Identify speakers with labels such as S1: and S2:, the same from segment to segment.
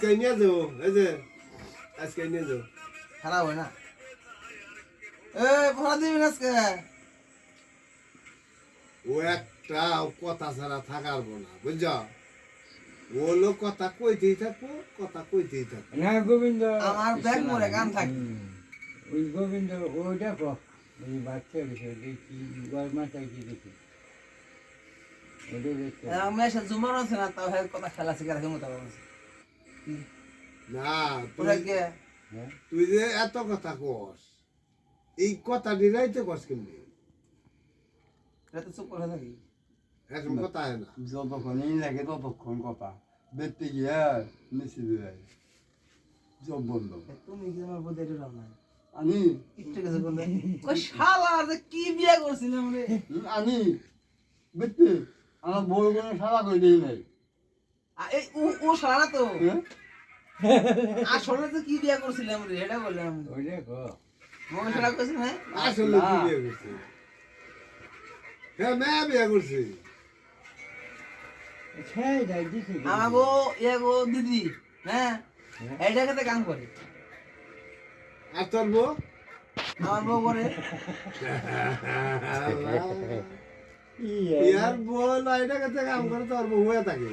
S1: আজকে নিয়ে যাব এই যে আজকে নিয়ে যাব।
S2: খারাপ হয় না। এ ভাড়া দিবি আজকে?
S1: ও একটা কথা ছাড়া থাকার না বুঝছ? ও লোক কথা কইতেই থাকব কথা কইতেই থাকব।
S3: না গোবিন্দ
S2: আমার ব্যাগ মরে গান থাকে।
S3: ওই গোবিন্দ ওইটা কো ওই বাচ্চা দেখি গড় মাথা কি দেখি। ওটা দেখতে
S2: আমি এসে জুমার আছে না তাও হ্যাঁ কথা খেলা শিখে রাখি মতো বলছে
S1: না তুই
S3: হ্যাঁ?
S1: তুই যে এত কথা কস এই কথা ডিরাইতে কস কিন্তু
S2: চুপ করে থাকি।
S1: এখন কথা হয় না।
S4: যতক্ষণ এই লাগে ততক্ষণ কথা। দেখতে গিয়ে মিশি দিয়ে সব বন্ধ।
S2: তুমি কি আমার বোধ এটা না
S4: আমি
S2: একটু কিছু বললে ওই শালা যে কি বিয়ে করছিলাম রে?
S4: আমি দেখতে আমার বউ কোনো সারা করে দিই নাই।
S2: এই ও ও শালা তো।
S4: হ্যাঁ?
S2: আসলে তো কি বিয়ে করছিলাম রে এটা বললাম।
S3: ওইটা কো
S2: মনে শালা করছি না?
S1: আসলে কি বিয়ে করছে? হ্যাঁ বিয়ে
S2: ইয়ে দিদি হ্যাঁ? এইটা খেতে কাম করে।
S1: আর তোর বউ?
S2: আমার বউ করে।
S1: ইয়ার বউ লাইটা কাছে কাম করে তোর বউ হয়ে থাকে।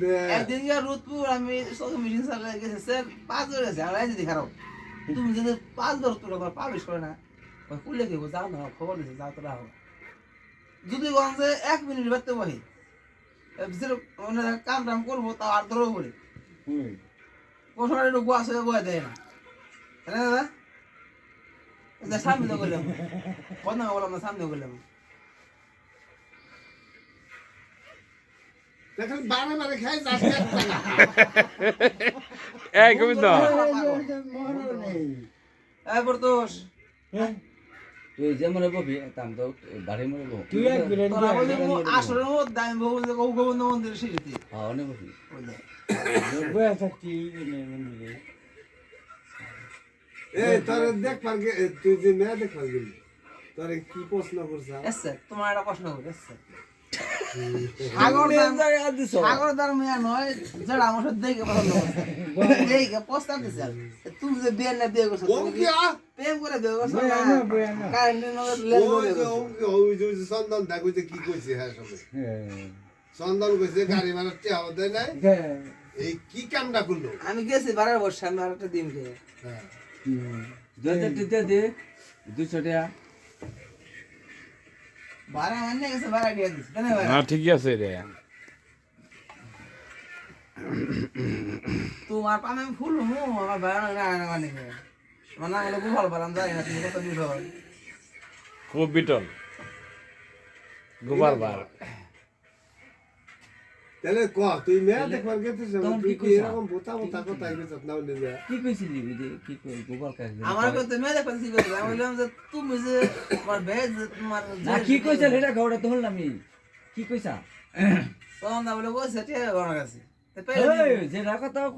S1: দে
S2: একদিন গিয়ে রোদপুর আমি সব মিটিং চালিয়ে গেছে স্যার পাঁচ ধরে আমার যদি খারাপ তুমি যদি পাঁচ ধর তোর পাবিস করে না। ওই কুলে যাও না খবর দিছে যাও তোরা হোক। যদি গন যে এক মিনিট বাড়তে বহি মানে কাম টাম করব তাও আর বলে।
S3: হুম।
S2: কোন সময় একটু গোয়া দেয় না। তাই না দাদা? যে সামনে করলাম বন্ধ বললাম না সামনে করলাম
S1: দেখেন বারে বারে খাই।
S5: এই গোবিন্দ।
S2: এরপর তোষ
S3: হ্যাঁ?
S6: তুই যে মনে ববি তাম তো বাড়ি মনে বব
S3: তুই এক বিলেন
S2: তোরা বলছি আসলে মধ্যে আমি বহু যে গোবিন্দ মন্দির সিঁড়িতে
S6: হ্যাঁ অনেক ববি
S3: বয়া থাকছি মন্দিরে?
S1: এই তোর দেখ পার তুই যে মেয়ে দেখ পার গেলি তোর কি প্রশ্ন করছা?
S2: এসছে তোমার একটা প্রশ্ন করি এসছে। সাগর দাম সাগর দাম মেয়া নয় যারা আমার সাথে দেখে পছন্দ দেখে প্রস্তাব দিছে। তুমি যে বিয়ে না বিয়ে করছ
S1: ও
S2: তুমি
S1: কি?
S2: প্রেম করে বিয়ে করছ
S1: যে কইছে হ্যাঁ সবে।
S3: হ্যাঁ
S1: কইছে গাড়ি টিয়া দেয় নাই।
S3: হ্যাঁ।
S1: এই কি কামটা করল?
S2: আমি গেছি বারের বর্ষে আমি আর দিন খেয়ে
S1: হ্যাঁ
S6: দুশো টাকা
S2: বারে মানে গেছে বারে দিয়ে দিছে তাই না
S5: ঠিকই আছে রে।
S2: তোমার পামে আমি ফুল মু আমার ভাই না না মানে মানে আমি খুব ভালো পারাম জানি না তুমি কত বিষয়
S5: খুব বিটল। গোবার বার
S1: তাহলে ক তুই মেয়ে দেখ পার গেছিস তুই
S6: কি?
S1: এরকম বোতা বোতা কথা কইছ না বলে যা
S6: কি কইছিলি বুঝি কি কই গোপাল কাজ
S2: আমার কথা মেয়ে দেখতে কি আমি বললাম যে তুমি যে তোমার ভেজ তোমার
S6: না কি কইছা এটা খাওয়াটা তো হল আমি কি কইছা?
S2: তখন না বলে আছে। কাছে তো পেলে
S6: এই যে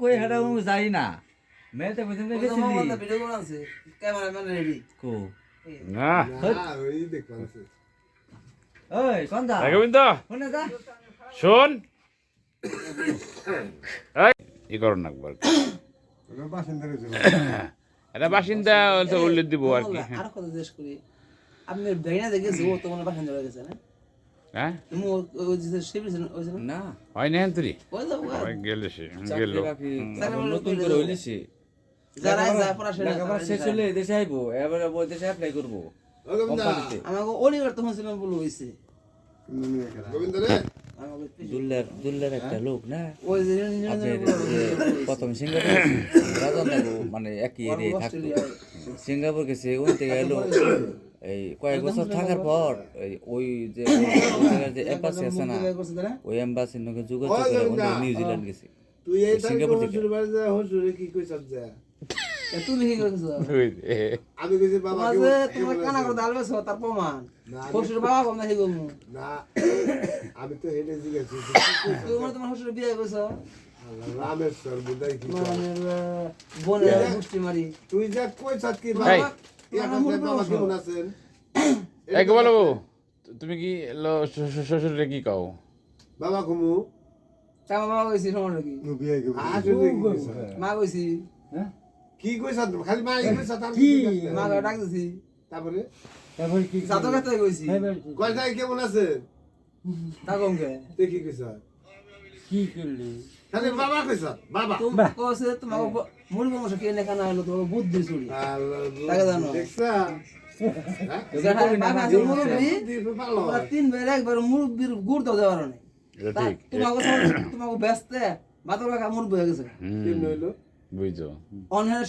S6: কই হেডা আমি যাই না। মেয়েতে বুঝিম না গেছিলি?
S2: ভিডিও বানাচ্ছে ক্যামেরাম্যান রেডি
S6: কো?
S5: না।
S1: না ওই দেখ পারছে
S6: ওই কোন দা
S5: এই গোবিন্দ
S6: শুনে।
S5: ই করুন না একবার।
S1: ওটা বাসিন্দা কইছে
S5: এটা বাসিন্দা তো উল্লেখ দিব আর কি
S2: আর কথা জিজ্ঞেস করি? আপনি ভেঙে দেখেছি ও তোমার বাসন ধরে গেছে না?
S5: হ্যাঁ?
S2: তুমি ওই যে শিবির ওই
S6: না।
S5: হয় না তুই?
S2: ওই যে ও-
S5: ওই গেলে সে গেল।
S6: বাকরি
S2: চাকরি
S6: আবার নতুন করে
S2: দেবো।
S6: হইলেছে
S2: যারা যায় পড়াশোনা
S6: শেষ হলে দেশে আইবো এবারে ও দেশে অ্যাপ্লাই করব।
S1: ও গোবিন্দা
S6: কোম্পানিতে
S2: আমাকে অলিভার তখন ছিলাম বলে হইছে।
S1: গোবিন্দ রে
S6: দুল্লার দুল্লার একটা লোক না? আপনার প্রথম সিঙ্গাপুর মানে একই এরিয়ায় থাকতো। সিঙ্গাপুর গেছে ওই থেকে এলো। এই কয়েক বছর থাকার পর ওই যে ওই জায়গার যে এম্বাসি আছে না ওই এম্বাসির নাকি যোগাযোগ করে নিউজিল্যান্ড গেছে।
S1: তুই
S6: সিঙ্গাপুর থেকে।
S2: তুমি কি করছ
S5: ওই
S1: আমি কইছি বাবা
S2: তোমার যে
S1: বল- কি
S2: তোমার কানা
S1: বলেছে?
S2: করে দালবে সো তার প্রমাণ। শ্বশুর বাবা কম না হিগো মু
S1: না আমি তো হেঁটে জিজ্ঞাসা
S2: তোমার তোমার শ্বশুর বিয়ে করছ?
S1: রামেশ্বর বুঝাই কি
S2: মারি।
S1: তুই যা
S5: এই।
S1: বাবা কেমন আছেন?
S5: তুমি কি শ্বশুরে কি কও?
S1: বাবা কুমু
S2: চামা বাবা কইছি সমস্যা কি?
S1: আসলে কি কইছ?
S2: মা কইছি।
S3: হ্যাঁ?
S1: কি কইছ খালি মা কইছ তার
S3: কি?
S2: মা ডাক দিছি।
S1: তারপরে
S3: তারপরে কি
S2: জাতো কাছে কইছি
S1: যায় কেমন আছে?
S2: তা কম কে।
S1: তুই কি কইছ
S3: কি করলি
S1: খালি বাবা কইছ বাবা।
S2: তুমি। কইছে তোমাকে মুড়ি মাংস কে লেখা না হলো তোমার বুদ্ধি চুরি
S1: আল্লাহ,
S2: তাকে জানো।
S1: দেখছা? হ্যাঁ?
S2: তোমরা তিন বের একবার মুরব্বির গুড় দাও দেওয়ার নেই তোমাকে তোমাকে ব্যস্তে কাকা মুরব্বি হয়ে গেছে।
S1: হইল
S5: বুঝছ?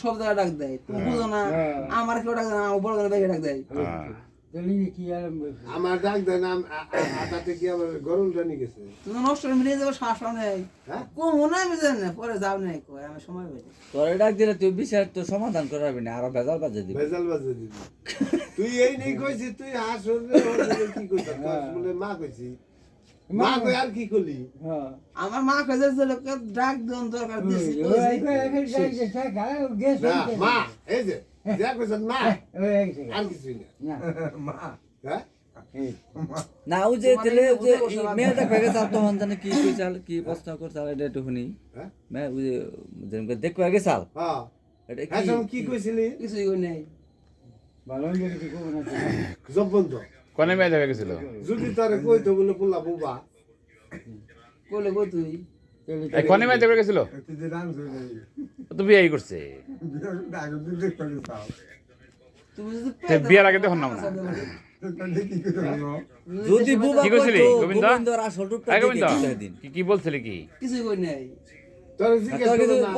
S2: সব জায়গায় ডাক দেয়। তুমি বুঝো না
S3: হ্যাঁ।
S2: আমার কেউ ডাক দেয় না বড় ডাক দেয়।
S5: হ্যাঁ।
S3: তাহলে কি আরম্ভ করছিস?
S1: আমার ডাক দেয় না আম- আ- আ- আটাতে কি আমার গরম জানি গেছে।
S2: তুমি নষ্ট করে মিলিয়ে যাব শ্বাস নেই
S1: হ্যাঁ?
S2: মনে আমি জানি না পরে যাও নাই কয় আমি সময়
S6: তোর ডাক দিলে তুই বিচার তো সমাধান করাবি না আরও ভেজাল বাজে দিবি।
S1: ভেজাল বাজে দিবি। তুই এই নেই কইছিস তুই হাস কি কইছ বলে মা কইছি মা কই আর কি করলি?
S3: হ্যাঁ।
S2: আমার মা কাজে ডাক দেন দরকার দিছি
S1: না মা এই যে যা কইছ মা।
S3: ওই এক সেকেন্ড।
S1: আর কিছুই না।
S3: না,
S1: হ্যাঁ?
S6: না ও যে তেলে যে
S2: বুঝে বসে
S6: মেয়ে দেখবে গেছে তখন জানে কি কইছাল কি প্রশ্ন করছাল এটা একটু শুনি।
S1: হ্যাঁ?
S6: মেয়ে যে যেমন দেখবে গেছাল
S1: হ্যাঁ।
S6: এটা
S1: হ্যাঁ
S6: কি
S1: কি কইছিলি?
S2: কিছুই নাই।
S3: ভালো হইলে না তো।
S1: জব্বন্ত
S5: কোনে মেয়ে দেখা গেছিল?
S1: যদি তারে কইতো বলে পোলা বুবা।
S2: কইলে কই তুই?
S5: কোনে মেয়ে দেখা গেছিল? তো বিয়ে করছে। বিয়ার আগে দেখুন না
S6: যদি
S5: কি কইছিলি, গোবিন্দ? গোবিন্দ?
S6: কি
S5: কি কি বলছিলি কি?
S2: কিছুই কই নাই।
S1: করো না।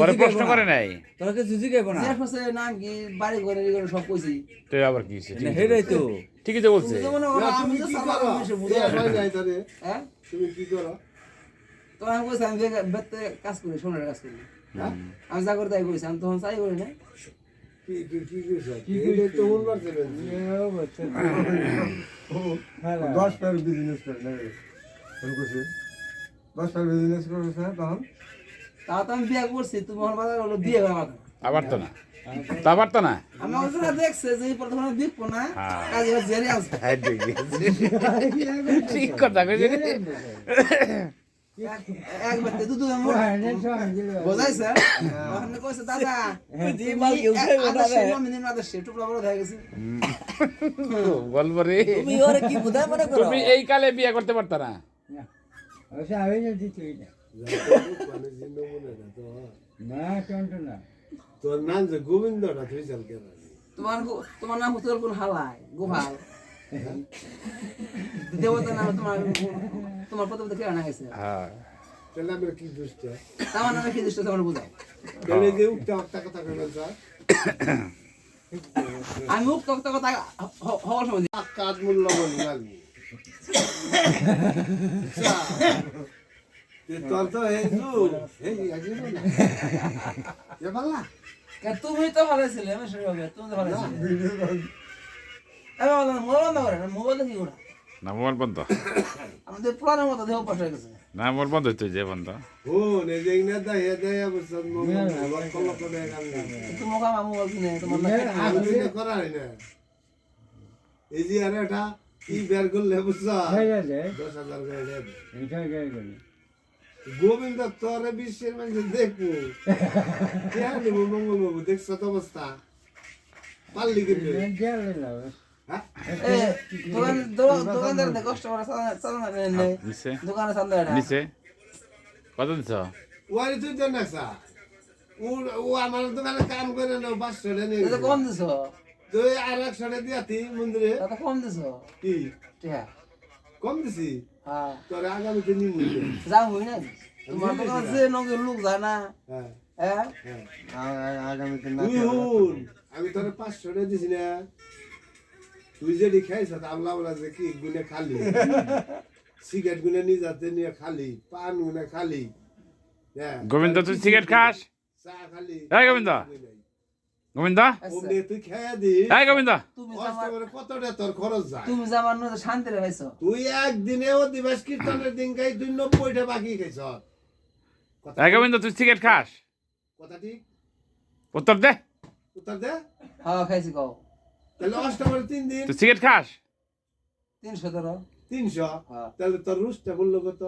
S5: পরে প্রশ্ন করে নাই।
S6: তোরা কিছু জিজ্ঞাসা
S2: নাম কি বাড়ি ঘরে সব কইছি।
S5: তো আবার কি
S6: হেরাই তো।
S5: ঠিকই তো বলছে।
S2: তুমি তো মনে করো
S1: না,
S2: আমি
S1: তুমি
S2: তো
S1: কি করো?
S2: মিশে
S1: এ,
S2: বুঝা
S1: হয়? তুমি কি করো?
S2: তো আমি কইছি আমি বেতে কাজ করি সোনার কাজ করি।
S1: হ্যাঁ?
S2: আমি যা করে তাই কইছি আমি তখন চাই করি না
S1: কি কি কি কইছ?
S3: কি
S1: কি
S3: কইছিস?
S1: তো পারছে না
S3: এও বাচ্চা। হ্যালো।
S4: দশ টাকার বিজনেস করে বিজনেস করেছে তখন
S2: তাও তো আমি বিয়ে করছি তুমি আমার বাজার হলো বিয়ে
S5: আবার তো না। তা পারতো না।
S2: আমি ওই দেখছে যে এই প্রথমে দেখব না। কাজে
S5: ঠিক কথা কইছে। গল্প রে।
S6: তুমি
S5: কালে বিয়ে করতে পারত না।
S3: অবশ্য আমি তো দিতেই না।
S1: না তো
S3: না, না।
S1: তোর নাম যে গোবিন্দটা তুই চাল কেন
S2: তোমার তোমার নাম হতো কোন হালাই গোপাল দেবতা নাম তোমার তোমার প্রতিপদ কে আনা গেছে
S5: হ্যাঁ।
S1: তাহলে আমরা কি দুষ্ট?
S2: তোমার নামে কি দৃষ্ট তোমার বুঝাও
S1: তাহলে যে উঠতে উঠতে কথা কইবেন স্যার?
S2: আমি উক্ত উক্ত কথা হওয়ার সময়।
S1: কাজ মূল্য বল লাগবে তো
S2: তুমি তো ভালো ছিলে তুমি তো ভালো ছিলে মোবাইল কি ওরা
S5: না মোবাইল বন্ধ
S2: আমাদের পুরানোর মতো দেহ পাশ হয়ে গেছে
S5: না মোবাইল বন্ধ হইতে যে বন্ধ
S1: ও নে যে না দা হে দা অবস্থা মোবাইল কল করে গান
S2: তুমি মোকা মা মোবাইল কিনে তোমার না
S3: হ্যাঁ,
S1: করা হয় না এই যে আরে কি বের করলে বুঝছা?
S3: হয়ে গেছে।
S1: দশ হাজার করে দেবে। গোবিন্দ তোরে বিশ্বের মানুষ দেখব। কে নিব মঙ্গল বাবু দেখছ তো অবস্থা? পাল্লি। হ্যাঁ
S5: নিচে। কত দিছ?
S1: ওয়ারি তুই তো না ও ও আমার দোকানে কাম করে না পাঁচশো
S2: কম দিছ?
S1: তুই আর একশো টাকা দিয়াতি মন্দিরে।
S2: এটা কম দিছ?
S1: কি?
S2: ঠিক
S1: কম দিছি?
S2: হ্যাঁ।
S1: তোর আগামীতে নিয়ে নিবে
S2: যাও হই না? তোমার দোকানে যে নগে লোক যায় না।
S1: হ্যাঁ।
S2: হ্যাঁ।
S1: হ্যাঁ
S4: না
S1: তুই হুন আমি তোর পাঁচশো টাকা দিছি না। তুই যেটি খাইছ আমলা বলা যে কি গুনে খালি। সিগারেট গুনে নিয়ে যাতে নিয়ে খালি পান গুনে খালি। হ্যাঁ।
S5: গোবিন্দ তুই সিগারেট খাস?
S1: চা খালি।
S5: এই গোবিন্দ। গোবিন্দ?
S1: অমনি তুই খেয়ে দি
S5: এই গোবিন্দ।
S1: কতটা তোর খরচ যায়?
S2: তুমি জামার নয় শান্তি পাইছো
S1: তুই একদিনে অধিবাস কীর্তনের দিন খাই তুই নব্বইটা বাকি খাইছ।
S5: এই গোবিন্দ তুই সিগারেট খাস?
S1: কথা ঠিক?
S5: উত্তর দে।
S1: উত্তর দে?
S2: হ্যাঁ খাইছি কও।
S1: তাহলে অষ্টমের তিন দিন।
S5: তুই সিগারেট খাস?
S2: তিনশো তেরো
S1: তিনশো?
S2: হ্যাঁ।
S1: তাহলে তোর রুসটা বলল কত?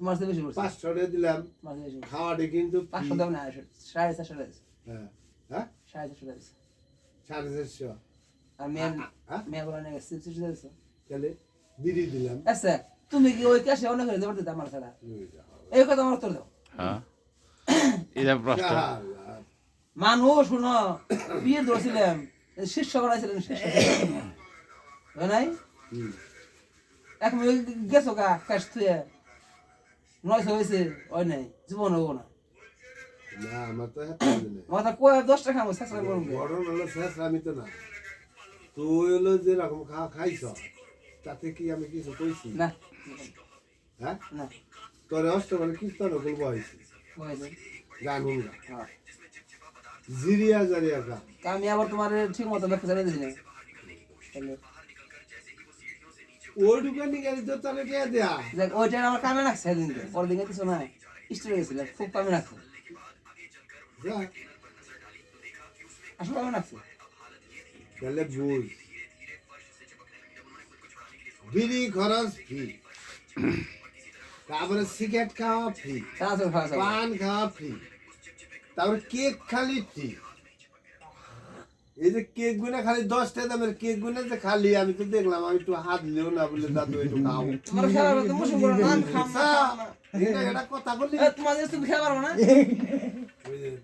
S2: তোমার চেয়ে বেশি পড়ছে।
S1: পাঁচশো টাকা দিলাম। খাওয়াটা কিন্তু
S2: পাঁচশো দাম না সাড়ে চারশো।
S1: হ্যাঁ। হ্যাঁ?
S2: সাড়ে চারশো টাকা দিছে।
S1: সাড়ে চারশো
S2: আর মেয়ে মেয়ে বলে নাকি সিক্স সিক্স
S1: তাহলে বিড়ি দিলাম
S2: আচ্ছা তুমি কি ওই ক্যাশে অনেক করে দেবার আমার ছাড়া এই কথা আমার উত্তর দাও
S5: হ্যাঁ এটা প্রশ্ন
S2: মানুষ শুনো বিয়ে ধরছিলাম শীর্ষ করাইছিলেন শীর্ষ হয় নাই এক গেছো গা ক্যাশ থুয়ে নয়শো হয়েছে ওই নাই জীবন হব না
S1: না আমার তো হাতে নেই।
S2: মাথা কয়ে দশ টাকা আমার শেষ করুন
S1: গরম হলো শেষ আমি তো না। তুই হলো যে রকম খাওয়া খাইছ তাতে কি আমি কিছু কইছি?
S2: না।
S1: হ্যাঁ?
S2: না।
S1: তোর অষ্টমানে কীর্তন বলব হয়েছি
S2: হয়েছে
S1: গান হুঙ্গা
S2: হ্যাঁ।
S1: জিরিয়া জারিয়া গা।
S2: তা আমি আবার তোমার ঠিক মতো ব্যাখ্যা জানিয়ে দিছি না।
S1: তো তাহলে দেয়া
S2: ওইটা আমার কামে রাখছে সেদিনকে। পরের দিন কিছু না স্টোরে গেছিল খুব কামে রাখছে।
S1: যা
S2: আসলে কামে রাখছে
S1: তাহলে বুঝ বিড়ি খরচ ফ্রি তারপরে সিগারেট খাওয়া ফ্রি পান খাওয়া ফ্রি তারপরে কেক খালি ফ্রি এই যে কেক গুনে খালি দশটা দামের কেক গুনে যে খালি আমি তো দেখলাম আমি একটু হাত লিও না বলে দাদু একটু খাও আচ্ছা। এটা কথা বললি
S2: এ, তোমার জিনিস তুমি খেয়ে পারব না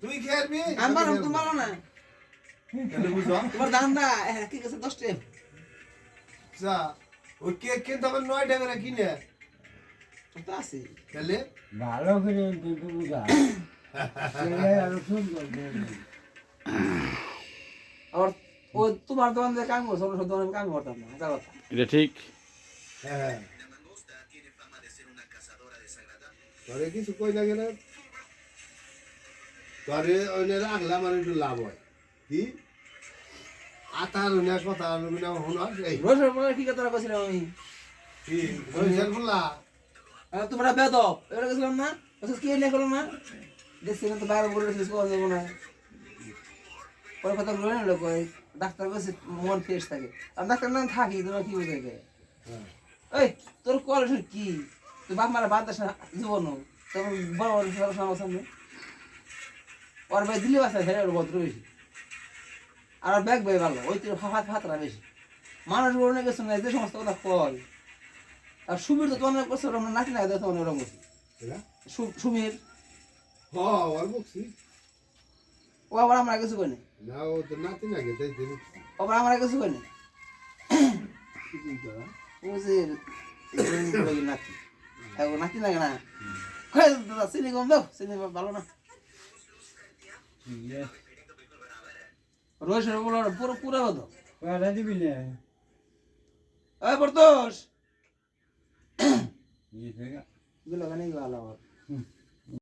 S1: তুই খেয়ারবি
S2: আমি পারব তুমি পারব না। তোমার দাম না কি গেছে দশ টাকা
S1: ওই কেক কিন্তু আমার নয় টাকা করে কিনে।
S2: তো আছে।
S1: তাহলে?
S3: ভালো করে বুঝা।
S2: আরও ওই তোমার দোকান দিয়ে কাম করছ দোকানে কাম করতাম না হাজার কথা।
S5: এটা ঠিক।
S1: হ্যাঁ। তোরে কিছু কই না গেলে তোরে ওনে রাখলে আমার একটু লাভ হয়। কি? আতার না কথা না হনার এই।
S2: পরে কি কথা কইছিলাম আমি?
S1: কি?
S2: তোমরা বেদ এবারে গেছিলাম না? কি এনে করলাম না? দেখছিলাম তো বলে যাব না? পরে কথা বলে নিল কই ডাক্তার কাছে মন ফ্রেশ থাকে। আর ডাক্তার নাম থাকি তোমরা কি বুঝে গে
S1: হ্যাঁ।
S2: এই তোর কলেজ কি? তুই বাপ মারা বাদ দাস না জীবন তোর বড় বড় সামনে। ওর ভাই দিল্লি বাসা হেরে ওর ভদ্র বেশি আর ওর ব্যাগ ভাই ভালো ওই তোর ফাফাত ফাতরা বেশি। মানুষ বলে গেছে না যে সমস্ত কথা কয়। আর সুবীর তো তোমার করছে আমরা নাকি না দেখো তোমার ওরকম করছে
S1: এরা?
S2: সু- সুবীর
S1: হ ওর বকছি।
S2: ও আবার আমরা কিছু কই না
S1: ও তো নাতি না গেছে
S2: আবার আমরা কিছু নাতি। হ্যাঁ নাতি লাগে না। দাও ভালো না। রোজ বলো পুরো পুরো হতো
S3: কয়টা দিবি না?
S2: এই বর্তোষ
S3: এই
S2: কেন ভালো